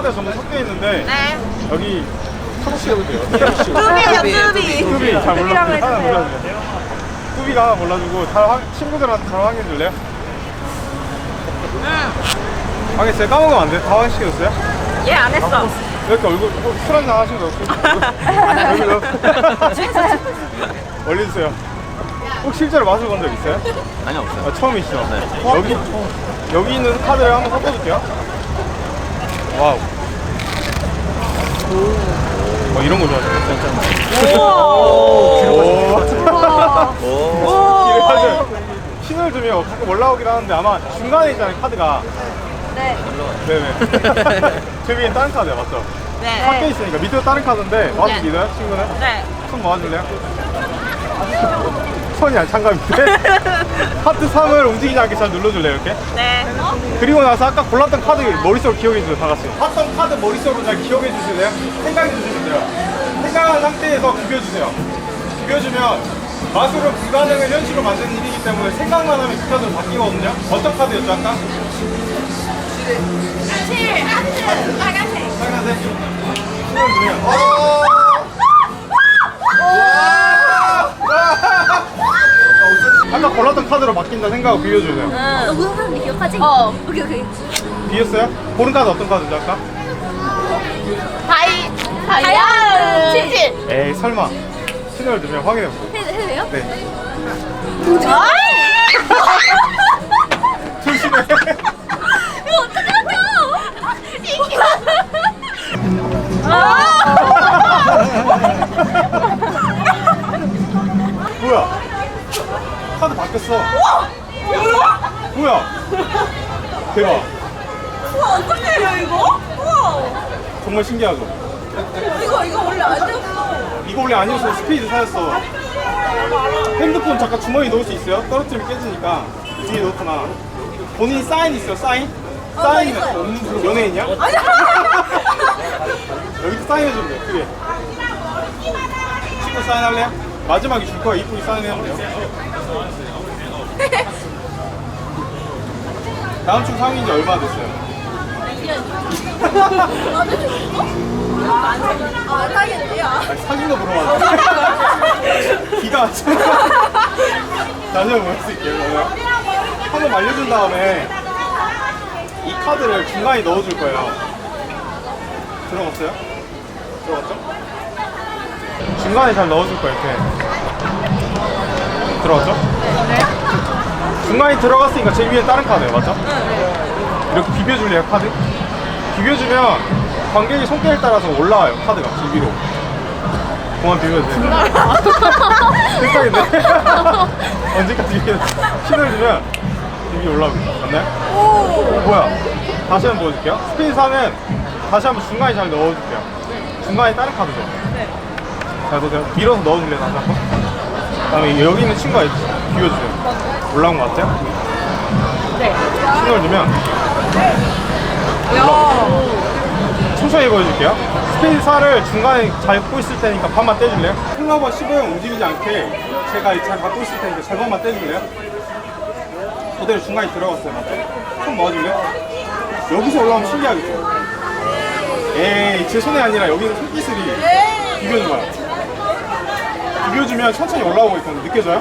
카드 전부 섞여 있는데 네. 여기 쳐보시면 돼요. 뚜비요, 뚜비. 뚜비 잘 몰라주세요. 하나. 몰라주세요. 뚜비가 몰라주고 잘 확- 친구들한테 잘 확인해 줄래요? 응. 확인했어요? 까먹으면 안 돼. 다 확인시켰어요? 얘안 했어. 이렇게 얼굴 어, 술 한잔 하신 거 없고 올려주세요. 혹 실제로 맛을 본적 있어요? 아니 없어요. 아, 처음이시죠? 여기 여기 있는 카드를 한번 섞어줄게요. 와우. 어, 이런 거 좋아하시겠어요? 오. 신호를 주면 가끔 올라오긴 하는데 아마 중간에 있잖아요 카드가. 네. 네네. 제 위엔 다른 카드야 맞죠? 섞여 네. 있으니까 밑에 다른 카드인데 와서 네. 친구는? 네. 손 모아줄래요? 손이 안 찬감인데? 하트 3을 움직이지 않게 잘 눌러줄래요 이렇게? 네. 그리고 나서 아까 골랐던 카드 머릿속으로 기억해 주세요 다 같이 봤던 카드 머릿속으로 잘 기억해 주실래요? 생각해 주시면 돼요 생각한 상태에서 비벼주세요 비벼주면 마술은 불가능을 현실로 만드는 일이기 때문에 생각만 하면 그 카드로 바뀌거든요 어떤 카드였죠 아까? 7, 하트, 빨간색. 빨간색 주면 어! 아까 골랐던 카드로 바뀐다 생각하고 비벼주세요 너 무슨 사람인데 기억하지? 어. 오케이 오케이 비었어요? 고른 카드 어떤 카드죠 아까? 다이, 다이아 치즈. 에이 설마 신호를 해도 해도 돼요? 네 아! 조심해 이거 어떡하죠? 이거. 뭐 바뀌었어 뭐야? 대박. 우와, 어떡해요, 이거? 우와. 정말 신기하죠? 이거, 이거 원래 아니었어. 이거 원래 아니었어. 스피드 사였어. 핸드폰 잠깐 주머니 넣을 수 있어요? 떨어뜨리면 깨지니까. 뒤에 넣거나. 본인 사인 있어요? 사인? 사인은 없는 연예인이야? 여기도 사인해주면 돼요 크게. 친구 사인할래요? 마지막에 줄 거야 이쁘게 사인해면 돼요 다음 주 상인 지 얼마나 됐어요? 아, 사겠네요. 아니, 사귄 거 물어봤는데 기가 안 차네 다시 한번 볼수 있게 그러면 한번 말려준 다음에 이 카드를 중간에 넣어줄 거예요 들어갔어요? 들어갔죠? 중간에 잘 넣어줄 거예요 이렇게. 들어갔죠? 중간에 들어갔으니까 제 위에 다른 카드예요 맞죠? 이렇게 비벼줄래요 카드? 비벼주면 관객이 손길에 따라서 올라와요 카드가 길 위로. 그만 비벼주세요. 생각인데 언제까지 신호를 주면 여기 올라옵니다. 맞나요? 오! 뭐야? 다시 한번 보여줄게요. 스피드 4는 다시 한번 중간에 잘 넣어줄게요. 중간에 다른 카드죠. 잘 보세요 밀어서 넣어줄래요 다시 한번 그다음에 여기 있는 친구가 비벼주세요 올라온 것 같아요? 네 신호를 주면 천천히 보여줄게요. 4를 중간에 잡고 있을 테니까 반만 떼줄래요? 클러버 15형 움직이지 않게 제가 잘 갖고 있을 테니까 절반만 떼줄래요? 그대로 중간에 들어갔어요. 맞죠? 손 모아줄래요? 여기서 올라오면 신기하겠죠? 에이, 제 손이 아니라 여기는 손기술이 비벼줘요. 비벼주면 천천히 올라오고 있거든요. 느껴져요?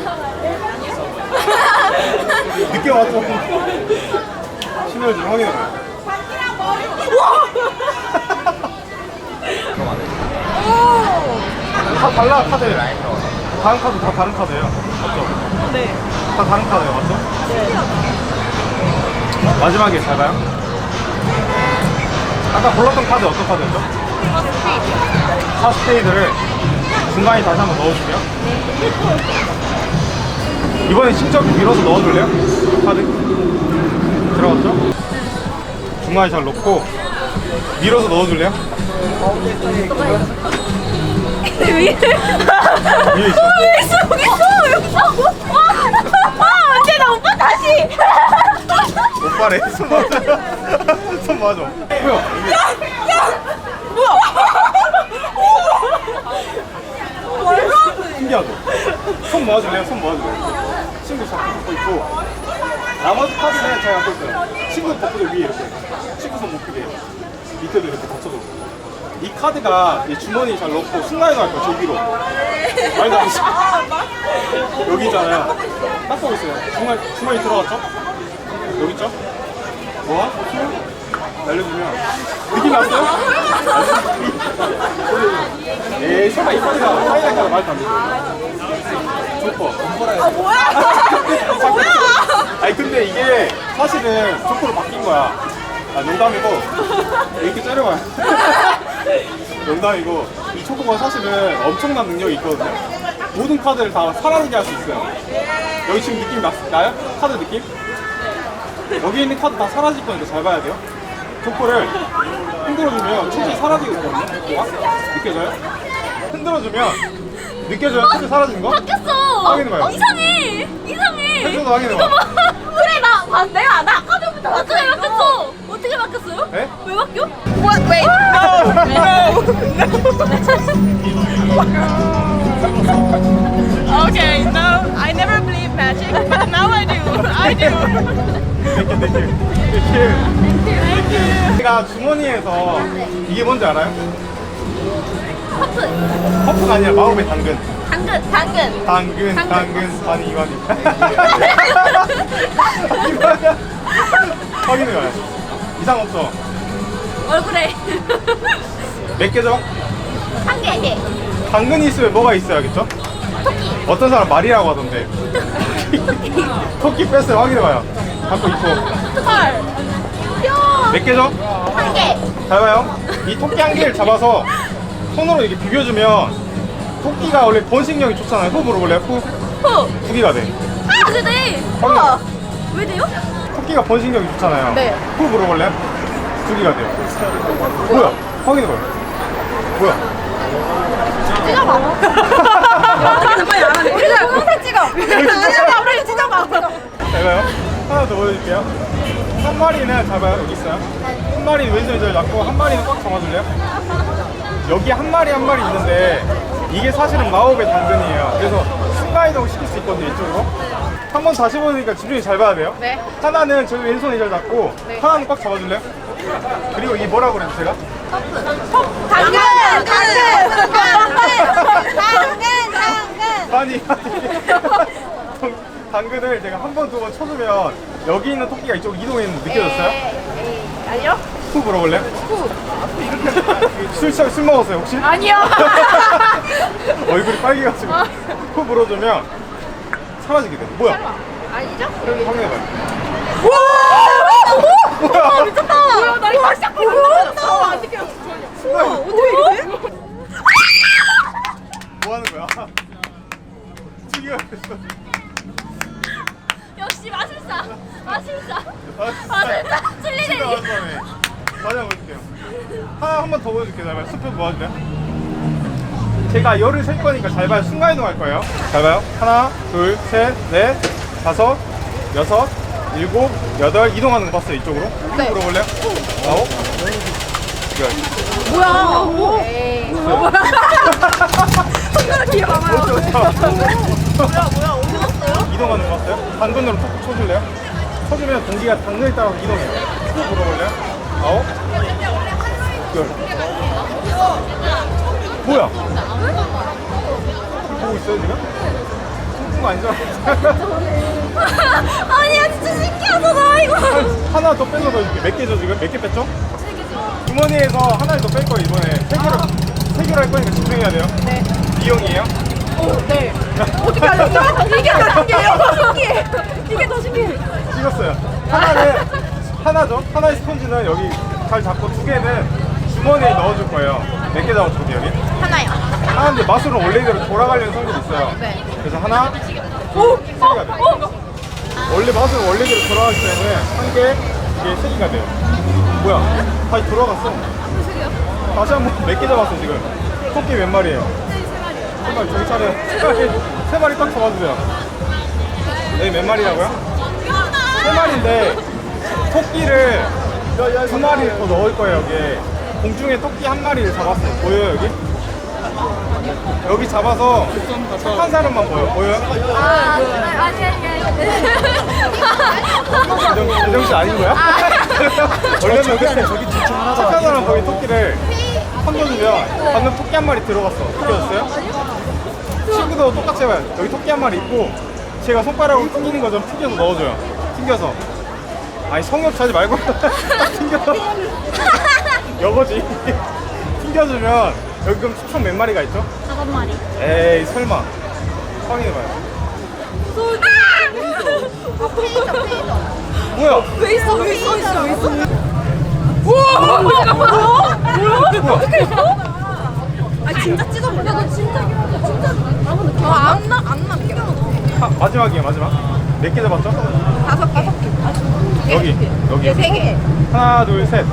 느껴왔죠? 신호를 좀 확인해봐요. 다 달라 카드 다른 카드 다 다른 카드예요 맞죠? 네 다 다른 카드예요 맞죠? 네 마지막에 잘 가요? 아까 골랐던 카드 어떤 카드였죠? 사스페이드를 중간에 다시 한번 넣어줄게요. 이번엔 직접 밀어서 넣어줄래요? 카드? 들어갔죠? 중간에 잘 넣고 밀어서 넣어줄래요? 위에 있어. 여기 있어, 여기 있어. 아, 언제 나 오빠 다시. 오빠래? 손 맞아. 손 맞아. 뭐야! 말도 안 돼. 신기하죠 손 모아줄래요 손 모아줄래요 친구 자꾸 갖고 있고 나머지 카드는 제가 갖고 있어요 친구 버프도 위에 이렇게 친구 손못 크게 밑에도 이렇게 받쳐줘. 이 카드가 이 주머니 잘 넣고 순간이동 할 거야, 저 위로. 말도 안 돼. 여기 있잖아요. 딱 보고 있어요. 주머니, 주머니 들어갔죠? 여기 있죠? 뭐야? 날려주면. 느낌 왔어요? 에이, 설마 이 카드가 하이라이트 하나 말도 안 되죠? 조커. 아 뭐야? 뭐야? 아니 근데 이게 사실은 조커로 바뀐 거야. 아 농담이고 이렇게 자르면 농담이고 이 초코가 사실은 엄청난 능력이 있거든요. 모든 카드를 다 사라지게 할 수 있어요. 여기 지금 느낌 나, 나요? 카드 느낌? 여기 있는 카드 다 사라질 거니까 잘 봐야 돼요. 초코를 흔들어주면 천천히 사라지거든요. 느껴져요? 흔들어주면 느껴져요? 초코 사라지는 거? 바뀌었어. 확인해봐요. 어, 이상해. 이상해. 혜수도 확인해봐. 이거 봐. 그래 나 봐. 내가 나 아까 전부터 어떻게 바뀌었어? 어떻게 바뀌었어요? 네? 왜 바뀌어? What? Wait. No. okay. No. I never believe magic, but now I do. I do. 땡큐 땡큐 땡큐 제가 주머니에서 이게 뭔지 알아요? 커프. 커프가 아니라 마법의 당근 당근. 당근. 당근 당근. 아니 이거니 확인해봐요 이상 없죠? 얼굴에 몇 개죠? 한 개. 개. 당근이 있으면 뭐가 있어야겠죠? 토끼. 어떤 사람 말이라고 하던데 토끼 뺐어요 확인해봐요 갖고 있고 털. 뼈. 몇 개죠? 한 개. 잘 봐요. 이 토끼 한 개를 잡아서 손으로 이렇게 비벼주면 토끼가 원래 번식력이 좋잖아요. 후 물어볼래요? 후? 후. 두 개가 돼. 아, 그네. 확인. 우와. 왜 돼요? 토끼가 번식력이 좋잖아요. 네. 후 물어볼래요? 두 개가 돼요. 뭐야? 확인해봐요. 뭐야? 찢어봐. 어떻게 정말 안 하네. 우리가 영상 찍어. 찢어봐. 우리 찢어봐. 잘 봐요. 하나 더 보여드릴게요. 한 마리는 잘 봐요. 여기 있어요. 한 마리는 왼손에 저 잡고 한 마리는 꽉 잡아줄래요? 여기 한 마리 한 마리 있는데 이게 사실은 마법의 당근이에요. 그래서 순간이동 시킬 수 있거든요. 이쪽으로. 한 번 다시 보니까 집중이 잘 봐야 돼요. 네. 하나는 저기 왼손에 저 잡고 네. 하나는 꽉 잡아줄래요? 그리고 이게 뭐라고 그랬죠 제가? 당근. 당근. 당근. 당근. 아니 아니 당근을 제가 한 번 두 번 쳐주면 여기 있는 토끼가 이쪽으로 이동했는 데 느껴졌어요? 아니요? 후 물어볼래요? 후. 술, 술, 술 먹었어요 혹시? 아니요. 얼굴이 빨개가지고 후 물어주면 사라지게 돼. 뭐야? 아니죠? 확인해봐요. 와! 뭐야? 미쳤다. 뭐야? 나 이거 시작 보고 안 느껴. 우와, 어떻게 이래? 뭐 하는 거야? 지금 역시 마술사. 마술사. 마술사. 마술사. 집에 찔리네. 다시 한번 보여줄게요. 하나 한 번 더 보여줄게요. 잘 봐요. 스프 모아줄래요? 제가 열을 셀 거니까 잘 봐요. 순간 이동 할 거예요. 잘 봐요. 하나, 둘, 셋, 넷, 다섯, 여섯, 일곱, 여덟 이동하는 거 봤어요. 이쪽으로. 네. 물어볼래요? 아홉, 열. 뭐야? 에이. 손가락 뒤에 봐봐요. 뭐야, 뭐야, 이동하는 거 봤어요? 당근으로 톡 쳐줄래요? 쳐주면 공기가 당근에 따라서 이동해요. 톡 물어볼래요? 아홉, 열. 뭐야? 보고 있어요 지금? 뚱뚱 거 아니죠? 아니야 진짜 신기하다 나 이거. 하나 더 빼서 넣어줄게. 몇 개죠 지금? 몇 개 뺐죠? 주머니에서 하나를 더 뺄 거예요 이번에. 세 개로 세 개로 할 거니까 집중해야 돼요. 네. 이용이에요? 오, 네. 어떻게 알았죠? 이게 더 신기해요. 신기해. 이게 더 신기해. 찍었어요. 하나는 하나죠. 하나의 스펀지는 여기 잘 잡고 두 개는 주머니에 넣어줄 거예요. 몇 개 잡았죠 여기? 하나요. 하나인데 맛으로 원래대로 돌아가려는 성질이 있어요. 네. 그래서 하나, 오! 세 개가 돼요. 원래 맛은 원래대로 돌아가기 때문에 한 개, 이게 세 개가 돼요. 뭐야? 다시 돌아갔어. 다시 한번 몇 개 잡았어 지금? 토끼 몇 마리예요? 저기 차례. 세 마리, 세 마리 딱 잡아주세요. 여기 몇 마리라고요? 세 마리인데 토끼를 두 마리 더 넣을 거예요 여기. 공중에 토끼 한 마리를 잡았어요. 보여요 여기? 여기 잡아서 착한 사람만 보여. 보여요? 아, 아니, 아니, 재정, 재정 씨 아닌 거야? 원래는 근데 저기 착한 사람 거기 토끼를 던져주면 방금 토끼 한 마리 들어갔어. 느껴졌어요? 친구도 똑같이 해봐요. 여기 토끼 한 마리 있고 제가 손가락으로 튕기는 거좀 튕겨서 넣어줘요. 튕겨서. 아니 성욕 하지 말고 딱 튕겨서 여거지. 튕겨주면 여기 그럼 총몇 마리가 있죠? 다섯 마리. 에이 설마 확인해봐요. 뭐야? 왜 있어? 왜 있어? 있어? 왜 있어? 뭐야? 아 진짜 찢어버려. 야, 너 진짜 진짜 아무 느낌 안 나? 안 남겨. 아, 마지막이에요 마지막 몇 개 잡았죠? 다섯 개. 다섯 개. 여기 여기 세 개. 하나 둘 셋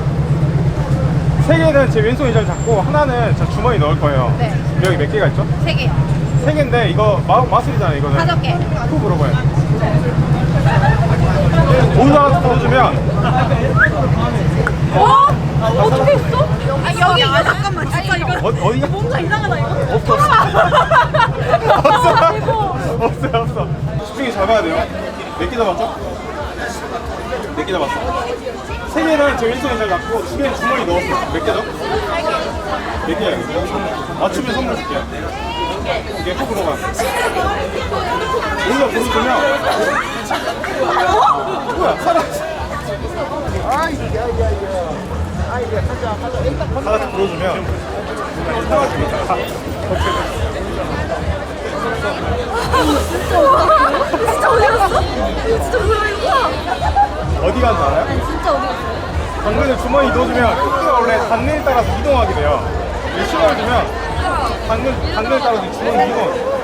세 개는 제 왼손 의자를 잡고 하나는 저 주머니 넣을 거예요 네. 여기 몇 개가 있죠? 세 개. 세 개인데 이거 마, 마술이잖아요 이거는 다섯 개. 후 물어봐요 오다가 들어주면 어? 어떻게 했어? 아 여기 이거 잠깐만 진짜 이거 어, 어디가? 뭔가 이상하다 이거. 없어 없어 없어 없어 집중이 잘 봐야 돼요 몇 개 잡았죠? 몇 개 잡았어? 세 개는 제 왼손에 잘 잡고 두 개는 주머니 넣었어 몇 개죠? 몇 개야? 맞추면 선물 줄게요 이게 훅으로 가 우리가 부르면 불어주면 사라집니다 진짜 어디 갔어? 이거 진짜 무서워 이거. 어디 간지 알아요? 진짜 어디 갔어? 당근을 주머니 넣어주면 토끼가 원래 당근에 따라서 이동하게 돼요. 이 신호를 주면 당근, 당근에 따라서 이 주머니 이동.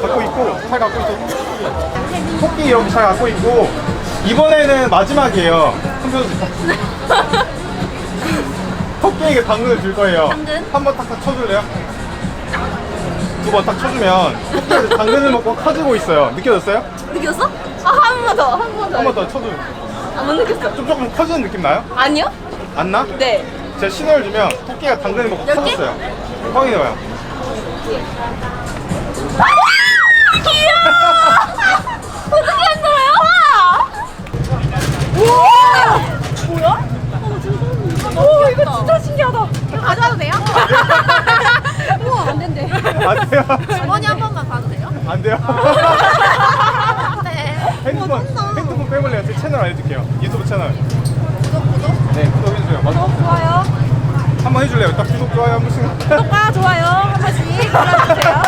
갖고 있고, 잘 갖고 있어. 토끼 여기 잘 갖고 있고, 이번에는 마지막이에요. 손펴주 토끼에게 당근을 줄 거예요. 당근? 한 번 탁탁 쳐줄래요? 두번딱 쳐주면 토끼가 당근을 먹고 커지고 있어요. 느껴졌어요? 느꼈어? 아, 한 번 더, 한 번 더. 한 번 더 쳐주면. 아, 못 느꼈어. 좀 조금 커지는 느낌 나요? 아니요? 안 나? 네. 제가 신호를 주면 토끼가 당근을 먹고 몇 개? 터졌어요. 확인해봐요. 어떻게 안 들어요? 우와! 오 이거 진짜 신기하다. 이거 가져와도 돼요? 우와 안 된대. 안 돼요. 주머니 한 번만 봐도 돼요? 안 돼요. 네. 핸드폰, 핸드폰 빼볼래요? 제 채널 알려줄게요. 유튜브 채널. 구독 구독. 네, 구독해주세요. 맞아. 좋아요. 한번 해줄래요? 딱 구독, 좋아요 한 번씩. 구독과 좋아요 한 번씩 눌러주세요.